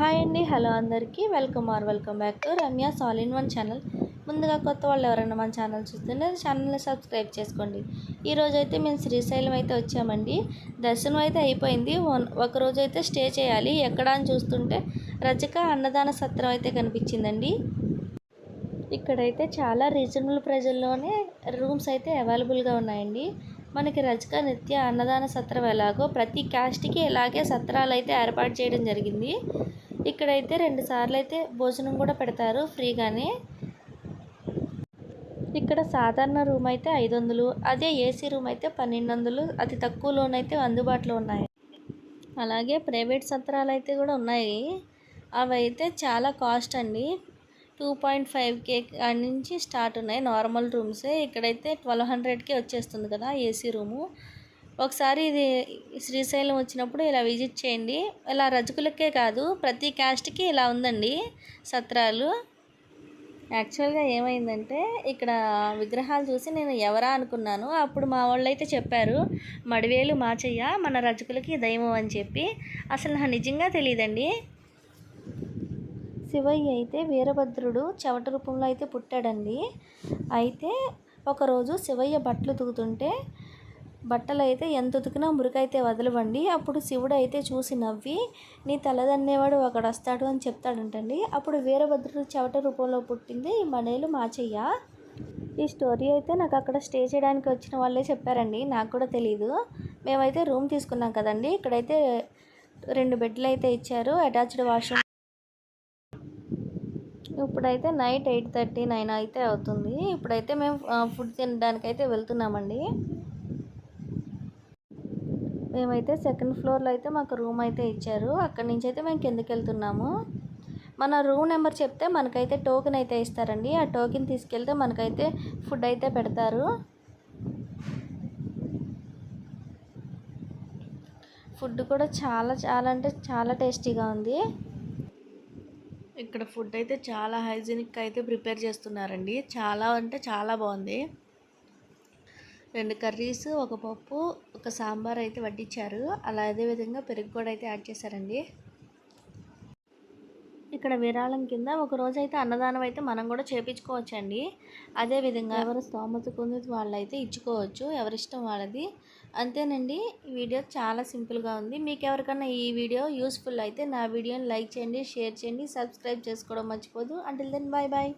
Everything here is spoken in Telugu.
హాయ్ అండి హలో అందరికీ. Welcome or welcome back to Ramya సాల్ ఇన్ వన్ ఛానల్. ముందుగా కొత్త వాళ్ళు ఎవరైనా మన ఛానల్ చూస్తుంటే ఛానల్ని సబ్స్క్రైబ్ చేసుకోండి. ఈరోజు అయితే మేము శ్రీశైలం అయితే వచ్చామండి. దర్శనం అయితే అయిపోయింది. ఒకరోజు ఒక అయితే స్టే చేయాలి. ఎక్కడ అని చూస్తుంటే రజక అన్నదాన సత్రం అయితే కనిపించిందండి. ఇక్కడైతే చాలా రీజనబుల్ ప్రైజుల్లోనే రూమ్స్ అయితే అవైలబుల్గా ఉన్నాయండి. మనకి రజక నిత్య అన్నదాన సత్రం ఎలాగో ప్రతి క్యాస్ట్కి ఇలాగే సత్రాలు అయితే ఏర్పాటు చేయడం జరిగింది. ఇక్కడైతే రెండు సార్లు అయితే భోజనం కూడా పెడతారు ఫ్రీగానే. ఇక్కడ సాధారణ రూమ్ అయితే ఐదు వందలు అదే ఏసీ రూమ్ అయితే పన్నెండు వందలు అతి తక్కువలోనైతే అందుబాటులో ఉన్నాయి. అలాగే ప్రైవేట్ సత్రాలు అయితే కూడా ఉన్నాయి. అవి అయితే చాలా కాస్ట్ అండి. టూ పాయింట్ ఫైవ్ కే నుంచి స్టార్ట్ ఉన్నాయి నార్మల్ రూమ్సే. ఇక్కడైతే ట్వెల్వ్ హండ్రెడ్కే వచ్చేస్తుంది కదా ఏసీ రూము. ఒకసారి ఇది శ్రీశైలం వచ్చినప్పుడు ఇలా విజిట్ చేయండి. ఇలా రజకులకే కాదు ప్రతి క్యాస్ట్కి ఇలా ఉందండి సత్రాలు. యాక్చువల్గా ఏమైందంటే ఇక్కడ విగ్రహాలు చూసి నేను ఎవరా అనుకున్నాను. అప్పుడు మా వాళ్ళు అయితే చెప్పారు మడివేలు మాచయ్య మన రజకులకి దైవం అని చెప్పి. అసలు నాకు నిజంగా తెలియదండి శివయ్య అయితే వీరభద్రుడు చెవట రూపంలో అయితే పుట్టాడండి. అయితే ఒకరోజు శివయ్య బట్టలు ఉతుకుతుంటే బట్టలు అయితే ఎంత ఉతికినా మురికైతే వదలవండి. అప్పుడు శివుడు అయితే చూసి నవ్వి నీ తలదన్నేవాడు అక్కడ వస్తాడు అని చెప్తాడంటండి. అప్పుడు వీరభద్రుడు చెవట రూపంలో పుట్టింది మనేలు మాచయ్య. ఈ స్టోరీ అయితే నాకు అక్కడ స్టే చేయడానికి వచ్చిన వాళ్ళే చెప్పారండి. నాకు కూడా తెలియదు మేమైతే రూమ్ తీసుకున్నాం కదండి. ఇక్కడైతే రెండు బెడ్లు అయితే ఇచ్చారు. Attached washroom. ఇప్పుడైతే నైట్ ఎయిట్ థర్టీ నైన్ అయితే అవుతుంది. ఇప్పుడైతే మేము ఫుడ్ తినడానికి అయితే వెళ్తున్నామండి. మేమైతే సెకండ్ ఫ్లోర్లో అయితే మాకు రూమ్ అయితే ఇచ్చారు. అక్కడి నుంచి అయితే మేము కిందకి వెళ్తున్నాము. మన రూమ్ నెంబర్ చెప్తే మనకైతే టోకెన్ అయితే ఇస్తారండి. ఆ టోకెన్ తీసుకెళ్తే మనకైతే ఫుడ్ అయితే పెడతారు. ఫుడ్ కూడా చాలా చాలా అంటే చాలా టేస్టీగా ఉంది. ఇక్కడ ఫుడ్ అయితే చాలా హైజీనిక్ అయితే ప్రిపేర్ చేస్తున్నారండి. చాలా అంటే చాలా బాగుంది. రెండు కర్రీస్ ఒక పప్పు ఒక సాంబార్ అయితే వడ్డించారు అలా అదే విధంగా పెరుగు కూడా అయితే యాడ్ చేశారండి. ఇక్కడ విరాళం కింద ఒక రోజు అయితే అన్నదానం అయితే మనం కూడా చేపించుకోవచ్చండి. అదే విధంగా ఎవరు స్తోమత కొంది వాళ్ళైతే ఇచ్చుకోవచ్చు. ఎవరిష్టం వాళ్ళది. అంతేనండి. ఈ వీడియో చాలా సింపుల్గా ఉంది. మీకు ఎవరికన్నా ఈ వీడియో యూస్ఫుల్ అయితే నా వీడియోని లైక్ చేయండి షేర్ చేయండి సబ్స్క్రైబ్ చేసుకోవడం మర్చిపోదు. Until then bye bye